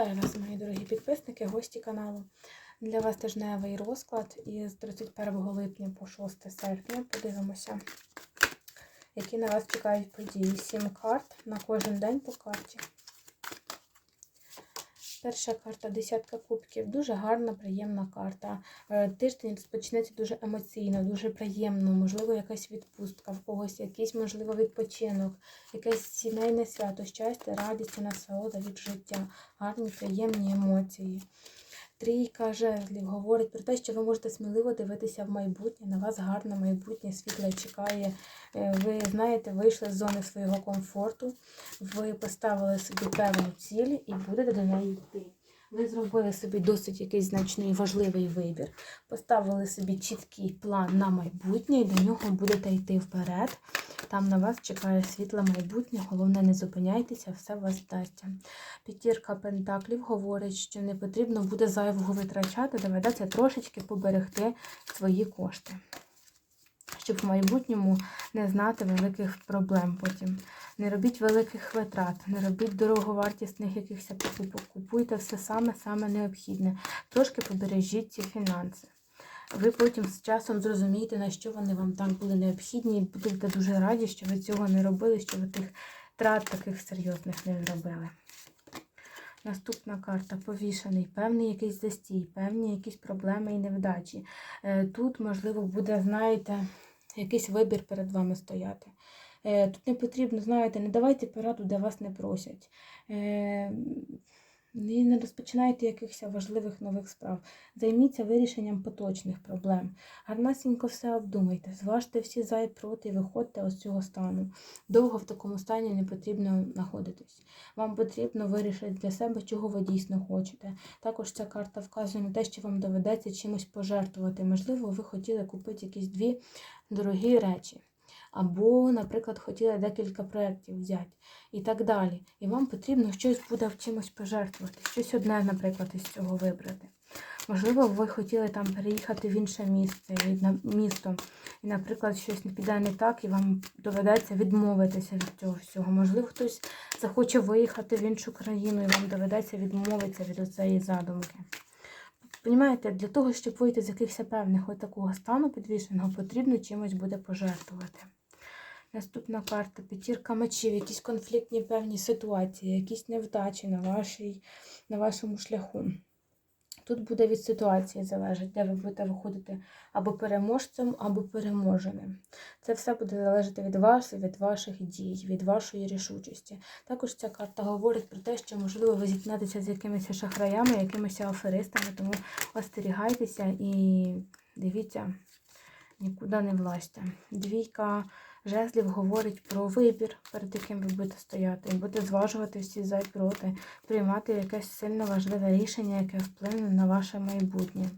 Вітаю вас, мої дорогі підписники, гості каналу. Для вас тижневий розклад із 31 липня по 6 серпня. Подивимося, які на вас чекають події. Сім карт на кожен день по карті. Перша карта десятка кубків. Дуже гарна, приємна карта. Е, Тиждень розпочнеться дуже емоційно, дуже приємно. Можливо, якась відпустка, в когось якийсь, можливо, відпочинок, якесь сімейне свято, щастя, радість і насолода від життя. Гарні, приємні емоції. Трійка жезлів говорить про те, що ви можете сміливо дивитися в майбутнє. На вас гарне майбутнє, світле чекає. Е, Ви знаєте, вийшли з зони свого комфорту, ви поставили собі певну ціль і будете до неї йти. Ви зробили собі досить якийсь значний важливий вибір. Поставили собі чіткий план на майбутнє і до нього будете йти вперед. Там на вас чекає світле майбутнє. Головне, не зупиняйтеся, все у вас вдасться. П'ятірка Пентаклів говорить, що не потрібно буде зайвого витрачати, доведеться трошечки поберегти свої кошти. Щоб в майбутньому не знати великих проблем потім. Не робіть великих витрат, не робіть дороговартісних якихось покупок. Купуйте все саме-саме необхідне. Трошки побережіть ці фінанси. Ви потім з часом зрозумієте, на що вони вам так були необхідні, і будете дуже раді, що ви цього не робили, що ви тих трат таких серйозних не зробили. Наступна карта повішений, певний якийсь застій, певні якісь проблеми і невдачі. Е, Тут, можливо, буде, знаєте, якийсь вибір перед вами стояти. Е, Тут не потрібно, знаєте, не давайте пораду, де вас не просять. І не розпочинайте якихось важливих нових справ. Займіться вирішенням поточних проблем. Гарнасінько все обдумайте, зважте всі за і проти і виходьте з цього стану. Довго в такому стані не потрібно знаходитись. Вам потрібно вирішити для себе, чого ви дійсно хочете. Також ця карта вказує на те, що вам доведеться чимось пожертвувати. Можливо, ви хотіли купити якісь дві дорогі речі. Або, наприклад, хотіли декілька проєктів взяти і так далі. І вам потрібно щось буде в чимось пожертвувати, щось одне, наприклад, із цього вибрати. Можливо, ви хотіли там переїхати в інше місце, місто, і, наприклад, щось піде не так, і вам доведеться відмовитися від цього всього. Можливо, хтось захоче виїхати в іншу країну, і вам доведеться відмовитися від цієї задумки. Понімаєте, для того, щоб вийти з якихось певних от такого стану підвішеного, потрібно чимось буде пожертвувати. Наступна карта п'ятірка мечів, якісь конфліктні певні ситуації, якісь невдачі на, вашій, на вашому шляху. Тут буде від ситуації залежати, де ви будете виходити або переможцем, або переможеним. Це все буде залежати від вас, від ваших дій, від вашої рішучості. Також ця карта говорить про те, що, можливо, ви зіткнетеся з якимись шахраями, якимись аферистами, тому остерігайтеся і дивіться, нікуди не влазьте. Двійка жезлів говорить про вибір, перед яким ви будете стояти, і будете зважувати всі за і проти, приймати якесь сильно важливе рішення, яке вплине на ваше майбутнє.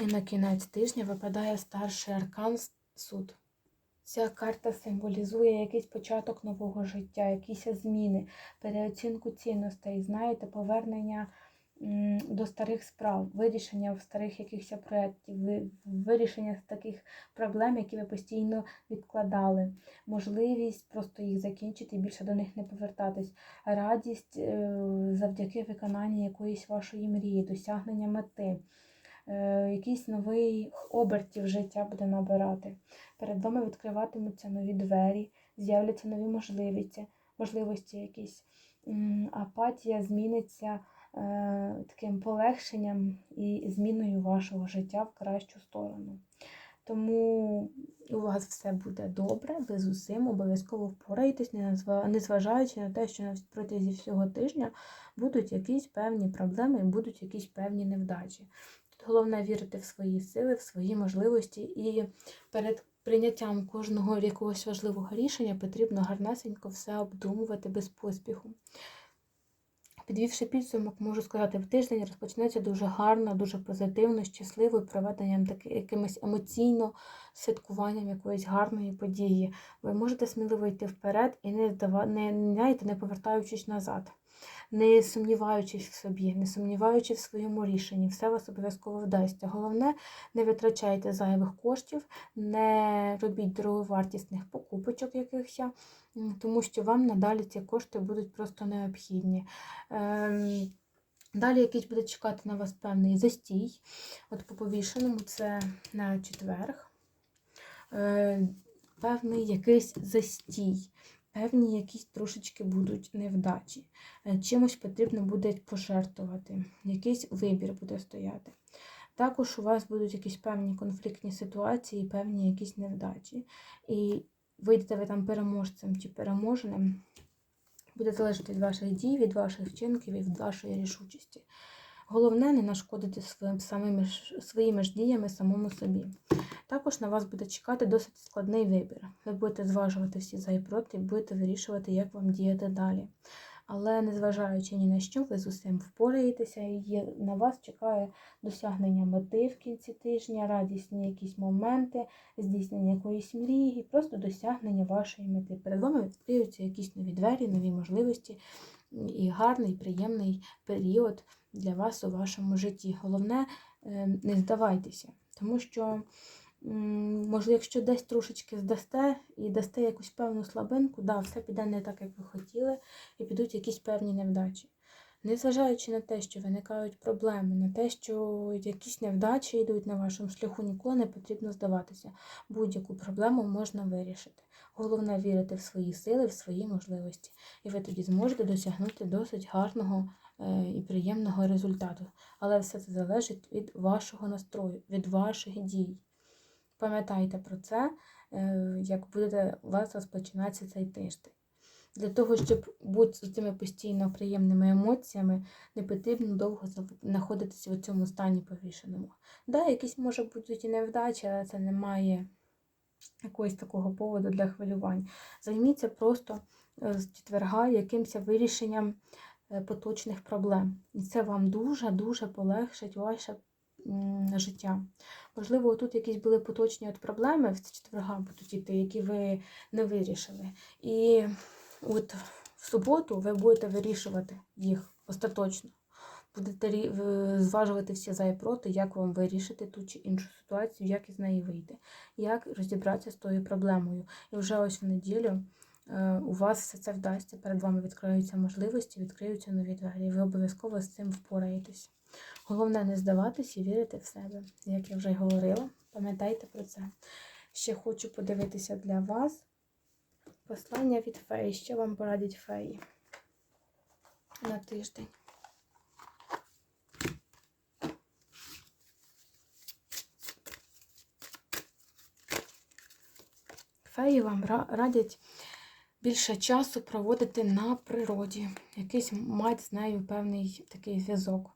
І на кінець тижня випадає старший аркан суд. Ця карта символізує якийсь початок нового життя, якісь зміни, переоцінку цінностей, знаєте, повернення до старих справ, вирішення старих якихось проєктів, вирішення таких проблем, які ви постійно відкладали, можливість просто їх закінчити і більше до них не повертатись, радість е, завдяки виконанню якоїсь вашої мрії, досягнення мети. Е, Якийсь новий обертів життя буде набирати. Перед вами відкриватимуться нові двері, з'являться нові можливості, можливості якісь. Апатія зміниться таким полегшенням і зміною вашого життя в кращу сторону. Тому у вас все буде добре, ви з усім обов'язково впораєтесь, незважаючи на те, що протягом всього тижня будуть якісь певні проблеми і будуть якісь певні невдачі. Тут головне вірити в свої сили, в свої можливості і перед прийняттям кожного якогось важливого рішення потрібно гарнесенько все обдумувати без поспіху. Підвівши підсумок, можу сказати, в тиждень розпочнеться дуже гарно, дуже позитивно, щасливо і проведенням таки, якимось емоційно святкуванням якоїсь гарної події. Ви можете сміливо йти вперед і не здава, не, не повертаючись назад. Не сумніваючись в собі, не сумніваючись в своєму рішенні, все вас обов'язково вдасться. Головне, не витрачайте зайвих коштів, не робіть дороговартісних покупочок якихось, м, тому що вам надалі ці кошти будуть просто необхідні. Ем, Далі якийсь буде чекати на вас певний застій. От по повішеному це на четверг. Е, Певний якийсь застій, певні якісь трошечки будуть невдачі. Е, Чимось потрібно буде пожертвувати, якийсь вибір буде стояти. Також у вас будуть якісь певні конфліктні ситуації, певні якісь невдачі. І вийдете ви там переможцем чи переможеним, буде залежати від ваших дій, від ваших вчинків і від вашої рішучості. Головне не нашкодити своїм, самими, своїми ж діями самому собі. Також на вас буде чекати досить складний вибір. Ви будете зважувати всі за і проти, будете вирішувати, як вам діяти далі. Але незважаючи ні на що, ви з усім впораєтеся, і на вас чекає досягнення мети в кінці тижня, радісні якісь моменти, здійснення якоїсь мрії, просто досягнення вашої мети. Перед вами відкриються якісь нові двері, нові можливості і гарний, приємний період для вас у вашому житті. Головне, е, не здавайтеся, тому що, м, може, якщо десь трошечки здасте і дасте якусь певну слабинку, да, все піде не так, як ви хотіли, і підуть якісь певні невдачі. Незважаючи на те, що виникають проблеми, на те, що якісь невдачі йдуть на вашому шляху, ніколи не потрібно здаватися. Будь-яку проблему можна вирішити. Головне вірити в свої сили, в свої можливості. І ви тоді зможете досягнути досить гарного е, і приємного результату. Але все це залежить від вашого настрою, від ваших дій. Пам'ятайте про це, е, як буде у вас розпочинатися цей тиждень. Для того, щоб бути з цими постійно приємними емоціями, не потрібно довго знаходитися в цьому стані повішеному. Да, якісь може будуть і невдачі, але це не має якогось такого поводу для хвилювань. Займіться просто е, з четверга якимось вирішенням е, поточних проблем. І це вам дуже-дуже полегшить ваше життя. Можливо, тут якісь були поточні от проблеми в четверга будуть іти, які ви не вирішили. І от в суботу ви будете вирішувати їх остаточно. Будете зважувати всі за і проти, як вам вирішити ту чи іншу ситуацію, як із неї вийти, як розібратися з тою проблемою. І вже ось в неділю е, у вас все це вдасться, перед вами відкриються можливості, відкриються нові двері. Ви обов'язково з цим впораєтесь. Головне не здаватись і вірити в себе. Як я вже й говорила, пам'ятайте про це. Ще хочу подивитися для вас послання від феї. Що вам порадять феї на тиждень? Феї вам радять більше часу проводити на природі, якийсь мати з нею певний такий зв'язок.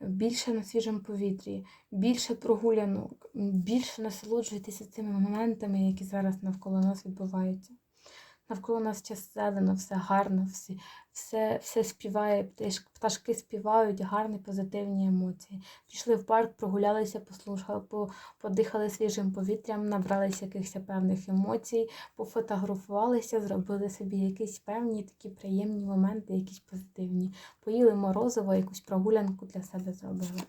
Більше на свіжому повітрі, більше прогулянок, більше насолоджуйтеся цими моментами, які зараз навколо нас відбуваються. Навколо нас час зелено, все гарно, всі, все, все співає, пташки співають, гарні позитивні емоції. Пішли в парк, прогулялися, послухали, подихали свіжим повітрям, набралися якихось певних емоцій, пофотографувалися, зробили собі якісь певні такі приємні моменти, якісь позитивні. Поїли морозиво, якусь прогулянку для себе зробили.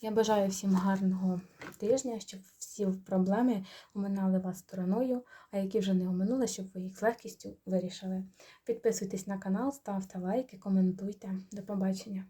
Я бажаю всім гарного тижня, щоб всі проблеми оминали вас стороною, а які вже не оминули, щоб ви їх з легкістю вирішили. Підписуйтесь на канал, ставте лайки, коментуйте. До побачення.